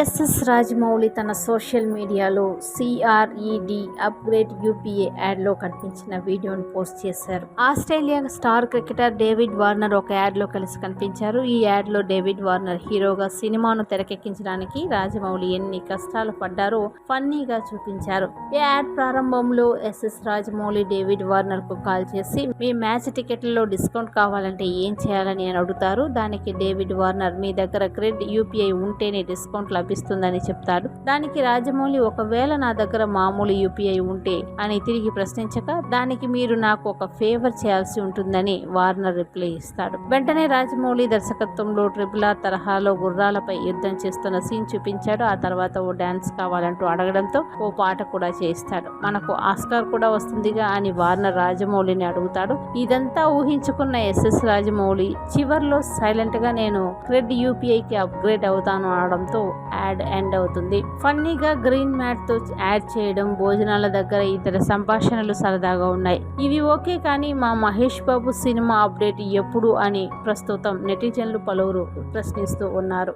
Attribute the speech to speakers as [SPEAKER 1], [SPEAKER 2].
[SPEAKER 1] SS Rajamouli తన social మీడియాలో సిఆర్ఈడి upgrade UPA యాడ్లో కనిపించిన వీడియోను పోస్ట్ చేశారు. Australia star cricketer David Warner ఒక యాడ్లో కలిసి కనిపించారు. ఈ యాడ్లో డేవిడ్ వార్నర్ హీరోగా సినిమాను తెరకెక్కించడానికి రాజమౌళి ఎన్ని కష్టాలు పడ్డారో ఫన్నీగా చూపించారు. ఈ యాడ్ ప్రారంభంలో ఎస్ఎస్ రాజమౌళి డేవిడ్ వార్నర్కు కాల్ చేసి మీ మ్యాచ్ టికెట్లలో డిస్కౌంట్ కావాలంటే ఏం చేయాలని? అని అడుగుతారు. దానికి డేవిడ్ వార్నర్ మీ దగ్గర క్రెడ్ యూపీఐ ఉంటేనే డిస్కౌంట్ లభిస్తుందని చెప్తాడు. దానికి రాజమౌళి ఒకవేళ నా దగ్గర మామూలు యూపీఐ ఉంటే అని తిరిగి ప్రశ్నించక దానికి మీరు నాకు ఒక ఫేవర్ చేయాల్సి ఉంటుందని వార్నర్ రిప్లై ఇస్తాడు. వెంటనే రాజమౌళి దర్శకత్వంలో ట్రిపుల్ ఆర్ తరహాలో గుర్రాలపై యుద్ధం చేస్తున్న సీన్ చూపించాడు. ఆ తర్వాత ఓ డాన్స్ కావాలంటూ అడగడంతో ఓ పాట కూడా చేయిస్తాడు. మనకు ఆస్కార్ కూడా వస్తుందిగా అని వార్నర్ రాజమౌళిని అడుగుతాడు. ఇదంతా ఊహించుకున్న ఎస్ఎస్ రాజమౌళి చివర్లో సైలెంట్గా నేను క్రెడ్ యూపీఐకి అప్గ్రేడ్ అవుతాను అనడంతో యాడ్ ఎండ్ అవుతుంది. ఫన్నీగా గ్రీన్ మ్యాట్తో యాడ్ చేయడం భోజనాల దగ్గర ఇతర సంభాషణలు సరదాగా ఉన్నాయి. ఇవి ఓకే కానీ మా మహేష్ బాబు సినిమా అప్డేట్ ఎప్పుడు అని ప్రస్తుతం నెటిజన్లు పలువురు ప్రశ్నిస్తూ ఉన్నారు.